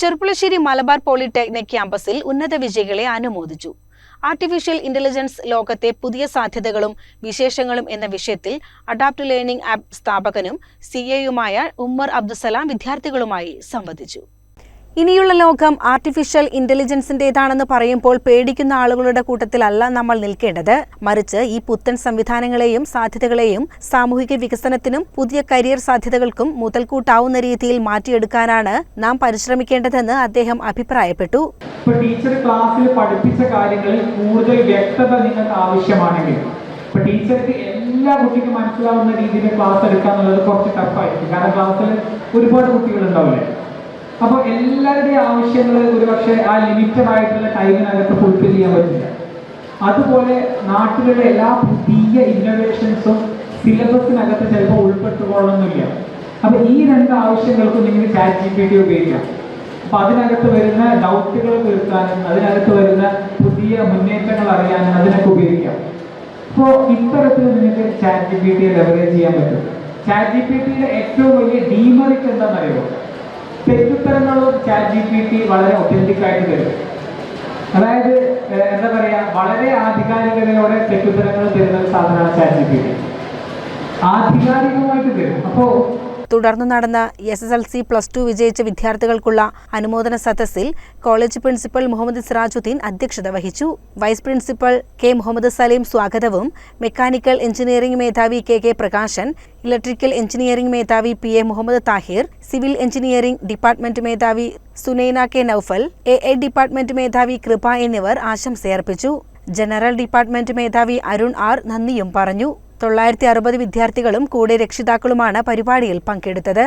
Cherpulassery Malabar polytechnic ക്യാമ്പസിൽ ഉന്നത വിജയികളെ അനുമോദിച്ചു. ആർട്ടിഫിഷ്യൽ ഇന്റലിജൻസ് ലോകത്തെ പുതിയ സാധ്യതകളും വിശേഷങ്ങളും എന്ന വിഷയത്തിൽ അഡാപ്റ്റ് ലേണിംഗ് ആപ്പ് സ്ഥാപകനും സി എയുമായ ഉമ്മർ അബ്ദുസലാം വിദ്യാർത്ഥികളുമായി സംവദിച്ചു. ഇനിയുള്ള ലോകം ആർട്ടിഫിഷ്യൽ ഇന്റലിജൻസിന്റേതാണെന്ന് പറയുമ്പോൾ പേടിക്കുന്ന ആളുകളുടെ കൂട്ടത്തിലല്ല നമ്മൾ നിൽക്കേണ്ടത്. മറിച്ച് ഈ പുത്തൻ സംവിധാനങ്ങളെയും സാധ്യതകളെയും സാമൂഹിക വികസനത്തിനും പുതിയ കരിയർ സാധ്യതകൾക്കും മുതൽക്കൂട്ടാവുന്ന രീതിയിൽ മാറ്റിയെടുക്കാനാണ് നാം പരിശ്രമിക്കേണ്ടതെന്ന് അദ്ദേഹം അഭിപ്രായപ്പെട്ടു. ഇപ്പൊ ടീച്ചർ ക്ലാസ്സിൽ പഠിപ്പിച്ച കാര്യങ്ങളിൽ കൂടുതൽ വ്യക്തത നിങ്ങൾക്ക് ആവശ്യമാണെങ്കിൽ ഇപ്പൊ ടീച്ചർക്ക് എല്ലാ കുട്ടിക്കും മനസ്സിലാവുന്ന രീതിയിൽ ക്ലാസ് എടുക്കുക എന്നുള്ളത് കുറച്ച് ടഫായിരിക്കും കാരണം ക്ലാസ്സിൽ ഒരുപാട് കുട്ടികൾ ഉണ്ടാവില്ലേ അപ്പോൾ എല്ലാവരുടെയും ആവശ്യങ്ങൾ ഒരുപക്ഷെ ആ ലിമിറ്റഡ് ആയിട്ടുള്ള ടൈമിനകത്ത് ഫുൾഫിൽ ചെയ്യാൻ പറ്റില്ല. അതുപോലെ നാട്ടിലുള്ള എല്ലാ പുതിയ ഇന്നോവേഷൻസും സിലബസിനകത്ത് ചിലപ്പോൾ ഉൾപ്പെട്ടുകൊള്ളണമെന്നില്ല. അപ്പോൾ ഈ രണ്ട് ആവശ്യങ്ങൾക്കും നിങ്ങൾ ചാറ്റ് ജി പി ടി ഉപയോഗിക്കാം. അപ്പോൾ അതിനകത്ത് വരുന്ന ഡൗട്ടുകൾ തീർക്കാനും അതിനകത്ത് വരുന്ന പുതിയ മുന്നേറ്റങ്ങൾ അറിയാനും അതിനൊക്കെ ഉപയോഗിക്കാം. അപ്പോൾ ഇത്തരത്തിൽ നിങ്ങൾക്ക് ചാറ്റ് ജി പി ടിയെ ലെവറേജ് ചെയ്യാൻ പറ്റും. ചാറ്റ് ജി പി ടിയുടെ ഏറ്റവും വലിയ ഡീമറിറ്റ് എന്താണെന്നറിയോ തെറ്റുത്തരങ്ങളും ചാറ്റ് ജി പി ടി വളരെ ഒത്തന്റിക് ആയിട്ട് തരും. അതായത് എന്താ പറയുക വളരെ ആധികാരികതയോടെ തെറ്റുത്തരങ്ങൾ തരുന്ന ഒരു സാധനമാണ് ചാറ്റ് ജി പി ടി ആധികാരികമായിട്ട് തരും. അപ്പോൾ തുടർന്ന് നടന്ന S S L C plus two വിജയിച്ച വിദ്യാർത്ഥികൾക്കുള്ള അനുമോദന സദസ്സിൽ കോളേജ് പ്രിൻസിപ്പൽ മുഹമ്മദ് സിറാജുദ്ദീൻ അധ്യക്ഷത വഹിച്ചു. Vice principal K Muhammad Saleem സ്വാഗതവും മെക്കാനിക്കൽ എഞ്ചിനീയറിംഗ് മേധാവി K K Prakashan electrical engineering മേധാവി P A Muhammad Thahir civil engineering department മേധാവി Sunaina K Noufal A A department മേധാവി കൃപ എന്നിവർ ആശംസയർപ്പിച്ചു. ജനറൽ ഡിപ്പാർട്ട്മെന്റ് മേധാവി അരുൺ ആർ നന്ദിയും പറഞ്ഞു. തൊള്ളായിരത്തി അറുപത് വിദ്യാർത്ഥികളും കൂടെ രക്ഷിതാക്കളുമാണ് പരിപാടിയിൽ പങ്കെടുത്തത്.